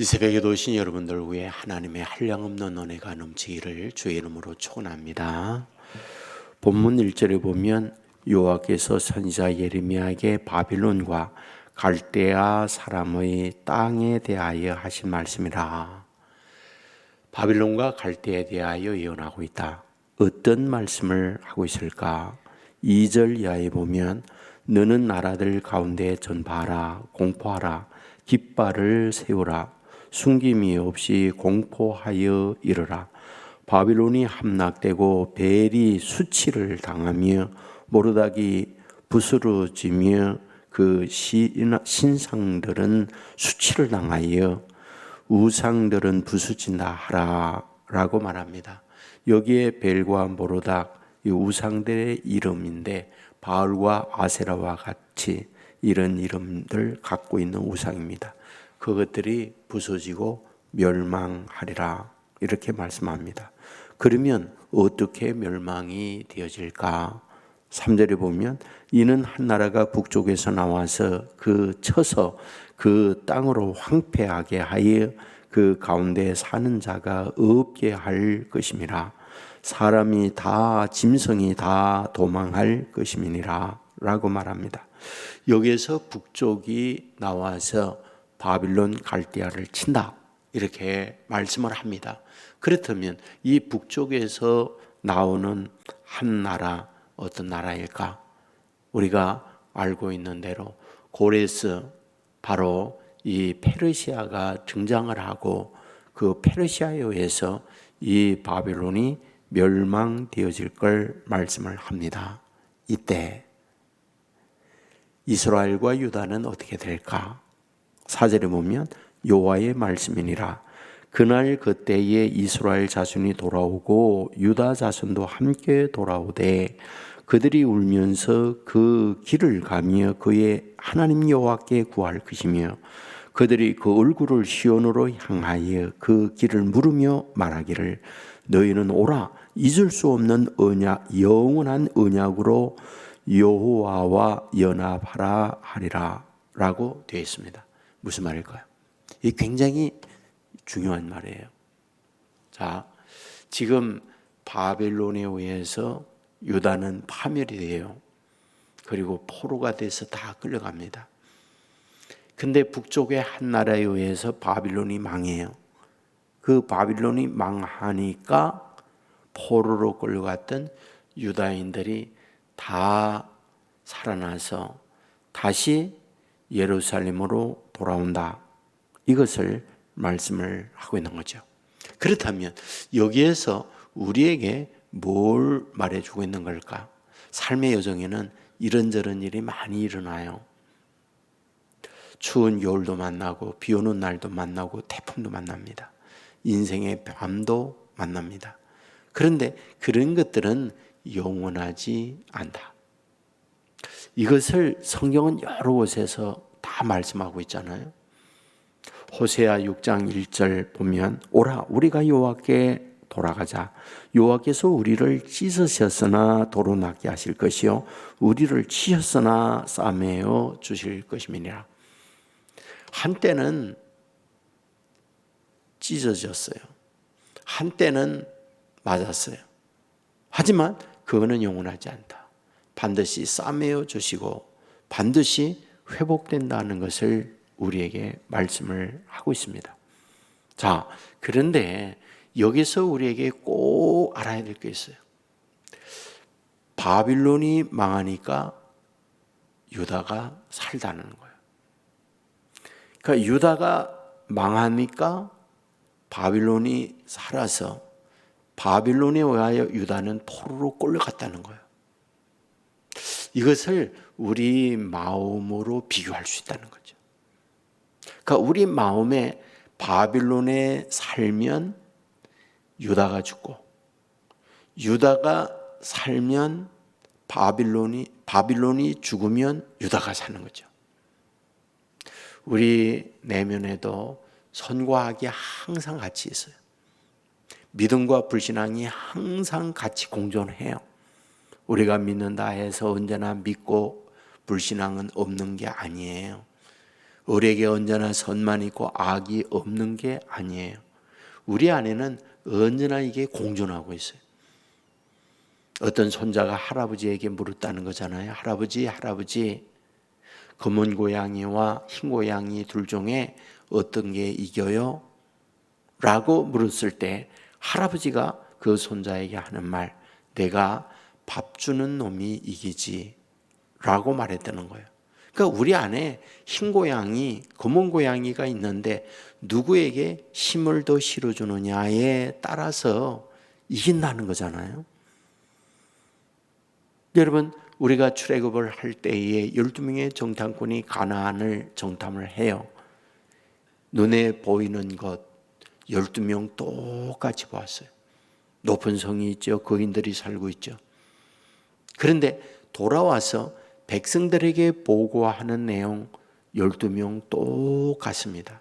이 새벽에도 오신 여러분들 위해 하나님의 한량없는 은혜가 넘치기를 주의 이름으로 축원합니다. 본문 1절에 보면 여호와께서 선지자 예레미야에게 바빌론과 갈대아 사람의 땅에 대하여 하신 말씀이라. 바빌론과 갈대에 대하여 예언하고 있다. 어떤 말씀을 하고 있을까? 2절 이하에 보면 너는 나라들 가운데 전파하라 공포하라 깃발을 세우라 숨김이 없이 공포하여 이르라. 바빌론이 함락되고 벨이 수치를 당하며 모르닥이 부스러지며 그 신상들은 수치를 당하여 우상들은 부수진다 하라라고 말합니다. 여기에 벨과 모르닥 이 우상들의 이름인데 바알과 아세라와 같이 이런 이름들 갖고 있는 우상입니다. 그것들이 부서지고 멸망하리라 이렇게 말씀합니다. 그러면 어떻게 멸망이 되어질까? 3절에 보면 이는 한 나라가 북쪽에서 나와서 그 쳐서 그 땅으로 황폐하게 하여 그 가운데 사는 자가 없게 할 것임이라 사람이 다 짐승이 다 도망할 것임이니라 라고 말합니다. 여기에서 북쪽이 나와서 바빌론 갈대아를 친다. 이렇게 말씀을 합니다. 그렇다면 이 북쪽에서 나오는 한 나라 어떤 나라일까? 우리가 알고 있는 대로 고레스 바로 이 페르시아가 등장을 하고 그 페르시아에 의해서 이 바빌론이 멸망되어질 걸 말씀을 합니다. 이때 이스라엘과 유다는 어떻게 될까? 사절에 보면 여호와의 말씀이니라. 그날 그때에 이스라엘 자손이 돌아오고 유다 자손도 함께 돌아오되 그들이 울면서 그 길을 가며 그의 하나님 여호와께 구할 것이며 그들이 그 얼굴을 시온으로 향하여 그 길을 물으며 말하기를 너희는 오라. 잊을 수 없는 언약 영원한 언약으로 여호와와 연합하라 하리라라고 되어 있습니다. 무슨 말일까요? 이 굉장히 중요한 말이에요. 자, 지금 바벨론에 의해서 유다는 파멸이 돼요. 그리고 포로가 돼서 다 끌려갑니다. 근데 북쪽의 한 나라에 의해서 바빌론이 망해요. 그 바빌론이 망하니까 포로로 끌려갔던 유다인들이 다 살아나서 다시 예루살렘으로 돌아온다. 이것을 말씀을 하고 있는 거죠. 그렇다면 여기에서 우리에게 뭘 말해주고 있는 걸까? 삶의 여정에는 이런저런 일이 많이 일어나요. 추운 겨울도 만나고 비 오는 날도 만나고 태풍도 만납니다. 인생의 밤도 만납니다. 그런데 그런 것들은 영원하지 않다. 이것을 성경은 여러 곳에서 다 말씀하고 있잖아요. 호세아 6장 1절 보면 오라 우리가 여호와께 돌아가자. 여호와께서 우리를 찢으셨으나 도로 낫게 하실 것이요 우리를 치셨으나 싸매어 주실 것임이니라. 한때는 찢어졌어요. 한때는 맞았어요. 하지만 그거는 영원하지 않다. 반드시 싸매어 주시고 반드시 회복된다는 것을 우리에게 말씀을 하고 있습니다. 자, 그런데 여기서 우리에게 꼭 알아야 될 게 있어요. 바빌론이 망하니까 유다가 살다는 거예요. 그러니까 유다가 망하니까 바빌론이 살아서 바빌론에 의하여 유다는 포로로 끌려갔다는 거예요. 이것을 우리 마음으로 비교할 수 있다는 거죠. 그러니까 우리 마음에 바빌론에 살면 유다가 죽고 유다가 살면 바빌론이 바빌론이 죽으면 유다가 사는 거죠. 우리 내면에도 선과 악이 항상 같이 있어요. 믿음과 불신앙이 항상 같이 공존해요. 우리가 믿는다 해서 언제나 믿고 불신앙은 없는 게 아니에요. 우리에게 언제나 선만 있고 악이 없는 게 아니에요. 우리 안에는 언제나 이게 공존하고 있어요. 어떤 손자가 할아버지에게 물었다는 거잖아요. 할아버지, 할아버지, 검은 고양이와 흰 고양이 둘 중에 어떤 게 이겨요? 라고 물었을 때 할아버지가 그 손자에게 하는 말, 내가 밥 주는 놈이 이기지. 라고 말했다는 거예요. 그러니까 우리 안에 흰 고양이, 검은 고양이가 있는데 누구에게 힘을 더 실어주느냐에 따라서 이긴다는 거잖아요. 여러분, 우리가 출애굽을 할 때에 12명의 정탐꾼이 가나안을 정탐을 해요. 눈에 보이는 것 12명 똑같이 보았어요. 높은 성이 있죠. 거인들이 살고 있죠. 그런데 돌아와서 백성들에게 보고하는 내용 12명 똑같습니다.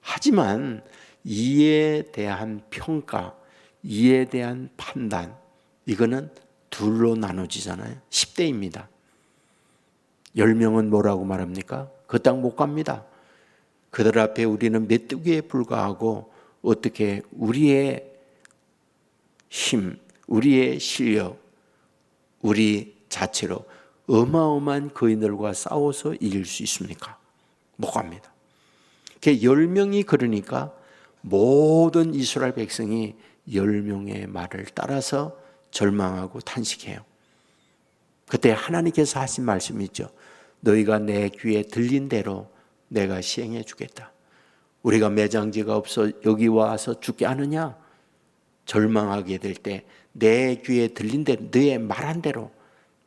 하지만 이에 대한 평가, 이에 대한 판단, 이거는 둘로 나눠지잖아요. 10대입니다. 10명은 뭐라고 말합니까? 그 땅 못 갑니다. 그들 앞에 우리는 메뚜기에 불과하고 어떻게 우리의 힘, 우리의 실력, 우리 자체로 어마어마한 거인들과 싸워서 이길 수 있습니까? 못 갑니다. 10명이 그러니까 모든 이스라엘 백성이 10명의 말을 따라서 절망하고 탄식해요. 그때 하나님께서 하신 말씀이 있죠. 너희가 내 귀에 들린 대로 내가 시행해 주겠다. 우리가 매장지가 없어 여기 와서 죽게 하느냐? 절망하게 될 때 내 귀에 들린 대로 너의 말한 대로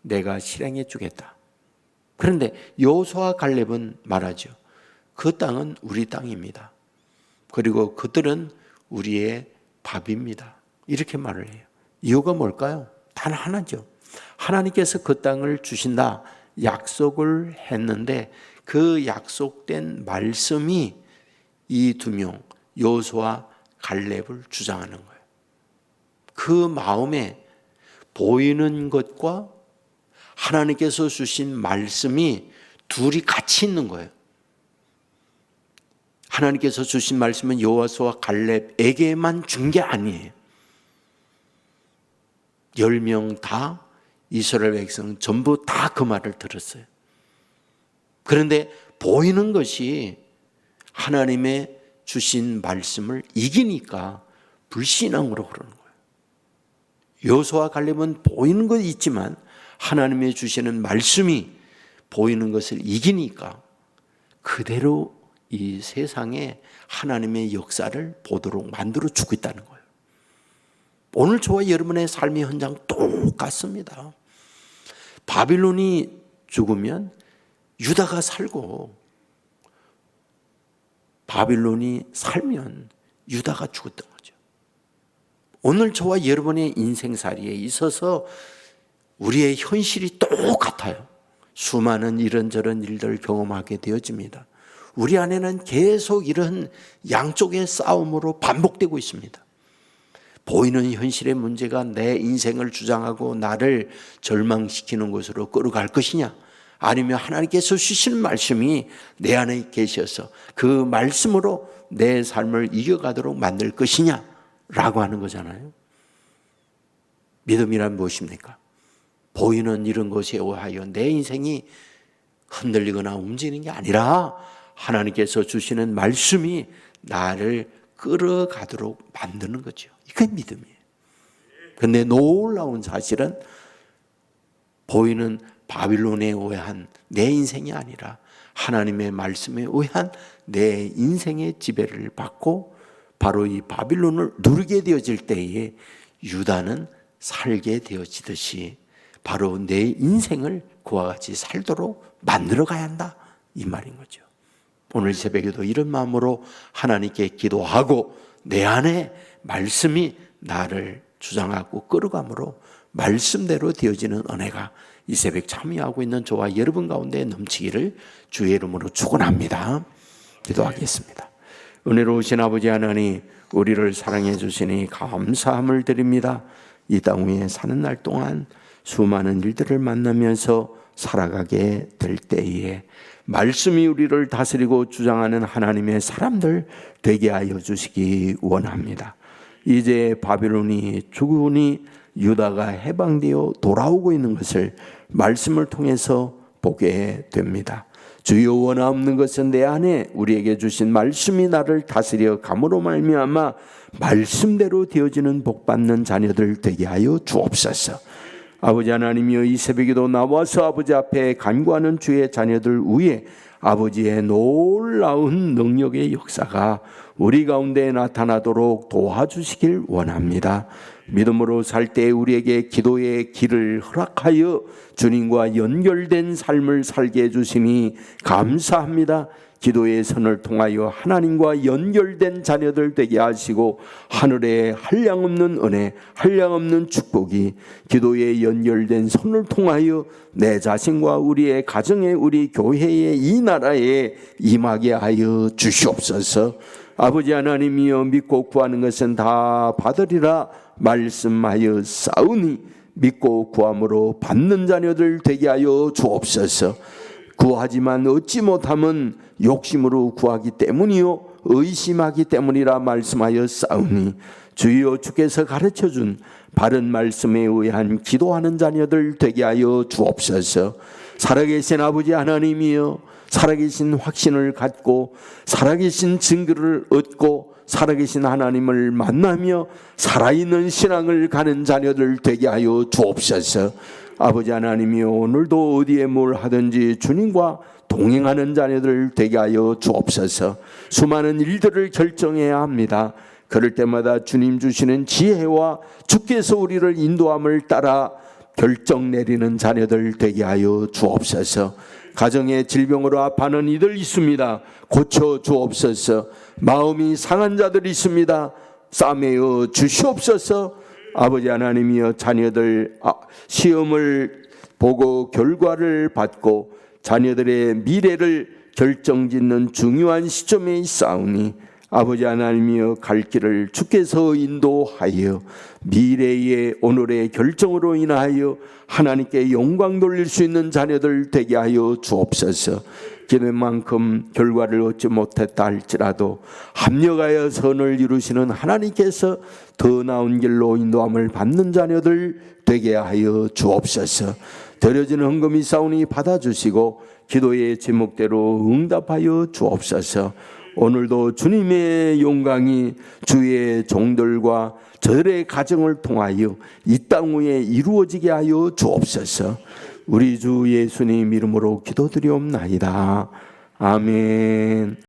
내가 실행해 주겠다. 그런데 요수와 갈렙은 말하죠. 그 땅은 우리 땅입니다. 그리고 그들은 우리의 밥입니다. 이렇게 말을 해요. 이유가 뭘까요? 단 하나죠. 하나님께서 그 땅을 주신다 약속을 했는데 그 약속된 말씀이 이 두 명, 요수와 갈렙을 주장하는 거예요. 그 마음에 보이는 것과 하나님께서 주신 말씀이 둘이 같이 있는 거예요. 하나님께서 주신 말씀은 여호와수와 갈렙에게만 준 게 아니에요. 열 명 다 이스라엘 백성 전부 다 그 말을 들었어요. 그런데 보이는 것이 하나님의 주신 말씀을 이기니까 불신앙으로 그러는 거예요. 여호수아 갈렙은 보이는 것 있지만 하나님의 주시는 말씀이 보이는 것을 이기니까 그대로 이 세상에 하나님의 역사를 보도록 만들어 주고 있다는 거예요. 오늘 저와 여러분의 삶의 현장 똑같습니다. 바빌론이 죽으면 유다가 살고 바빌론이 살면 유다가 죽었던 거죠. 오늘 저와 여러분의 인생살이에 있어서 우리의 현실이 똑같아요. 수많은 이런저런 일들을 경험하게 되어집니다. 우리 안에는 계속 이런 양쪽의 싸움으로 반복되고 있습니다. 보이는 현실의 문제가 내 인생을 주장하고 나를 절망시키는 것으로 끌어갈 것이냐? 아니면 하나님께서 주시는 말씀이 내 안에 계셔서 그 말씀으로 내 삶을 이겨가도록 만들 것이냐? 라고 하는 거잖아요. 믿음이란 무엇입니까? 보이는 이런 것에 의하여 내 인생이 흔들리거나 움직이는 게 아니라 하나님께서 주시는 말씀이 나를 끌어가도록 만드는 거죠. 이게 믿음이에요. 근데 놀라운 사실은 보이는 바빌론에 의한 내 인생이 아니라 하나님의 말씀에 의한 내 인생의 지배를 받고 바로 이 바빌론을 누르게 되어질 때에 유다는 살게 되어지듯이 바로 내 인생을 그와 같이 살도록 만들어 가야 한다. 이 말인 거죠. 오늘 새벽에도 이런 마음으로 하나님께 기도하고 내 안에 말씀이 나를 주장하고 끌어감으로 말씀대로 되어지는 은혜가 이 새벽 참여하고 있는 저와 여러분 가운데 넘치기를 주의 이름으로 축원합니다. 기도하겠습니다. 은혜로우신 아버지 하나님 우리를 사랑해 주시니 감사함을 드립니다. 이 땅 위에 사는 날 동안 수많은 일들을 만나면서 살아가게 될 때에 말씀이 우리를 다스리고 주장하는 하나님의 사람들 되게 하여 주시기 원합니다. 이제 바벨론이 죽으니 유다가 해방되어 돌아오고 있는 것을 말씀을 통해서 보게 됩니다. 주여 원하 없는 것은 내 안에 우리에게 주신 말씀이 나를 다스려 감으로 말미암아 말씀대로 되어지는 복 받는 자녀들 되게 하여 주옵소서. 아버지 하나님이여 이 새벽에도 나와서 아버지 앞에 간구하는 주의 자녀들 위에 아버지의 놀라운 능력의 역사가 우리 가운데 나타나도록 도와주시길 원합니다. 믿음으로 살 때 우리에게 기도의 길을 허락하여 주님과 연결된 삶을 살게 해주시니 감사합니다. 기도의 선을 통하여 하나님과 연결된 자녀들 되게 하시고 하늘에 한량없는 은혜, 한량없는 축복이 기도에 연결된 손을 통하여 내 자신과 우리의 가정에 우리 교회에 이 나라에 임하게 하여 주시옵소서. 아버지 하나님이여 믿고 구하는 것은 다 받으리라 말씀하여 싸우니 믿고 구함으로 받는 자녀들 되게 하여 주옵소서. 구하지만 얻지 못함은 욕심으로 구하기 때문이요 의심하기 때문이라 말씀하여 싸우니 주여 주께서 가르쳐 준 바른 말씀에 의한 기도하는 자녀들 되게 하여 주옵소서. 살아계신 아버지 하나님이여 살아계신 확신을 갖고 살아계신 증거를 얻고 살아계신 하나님을 만나며 살아있는 신앙을 가는 자녀들 되게 하여 주옵소서. 아버지 하나님이여 오늘도 어디에 뭘 하든지 주님과 동행하는 자녀들 되게 하여 주옵소서. 수많은 일들을 결정해야 합니다. 그럴 때마다 주님 주시는 지혜와 주께서 우리를 인도함을 따라 결정 내리는 자녀들 되게 하여 주옵소서. 가정의 질병으로 아파하는 이들 있습니다. 고쳐 주옵소서. 마음이 상한 자들 있습니다. 싸매어 주시옵소서. 아버지 하나님이여 자녀들 아, 시험을 보고 결과를 받고 자녀들의 미래를 결정짓는 중요한 시점에 있사오니 아버지 하나님이여 갈 길을 주께서 인도하여 미래의 오늘의 결정으로 인하여 하나님께 영광 돌릴 수 있는 자녀들 되게 하여 주옵소서. 기는 만큼 결과를 얻지 못했다 할지라도 합력하여 선을 이루시는 하나님께서 더 나은 길로 인도함을 받는 자녀들 되게 하여 주옵소서. 드려지는 헌금이 싸우니 받아주시고 기도의 제목대로 응답하여 주옵소서. 오늘도 주님의 영광이 주의 종들과 저들의 가정을 통하여 이 땅 위에 이루어지게 하여 주옵소서. 우리 주 예수님 이름으로 기도드리옵나이다. 아멘.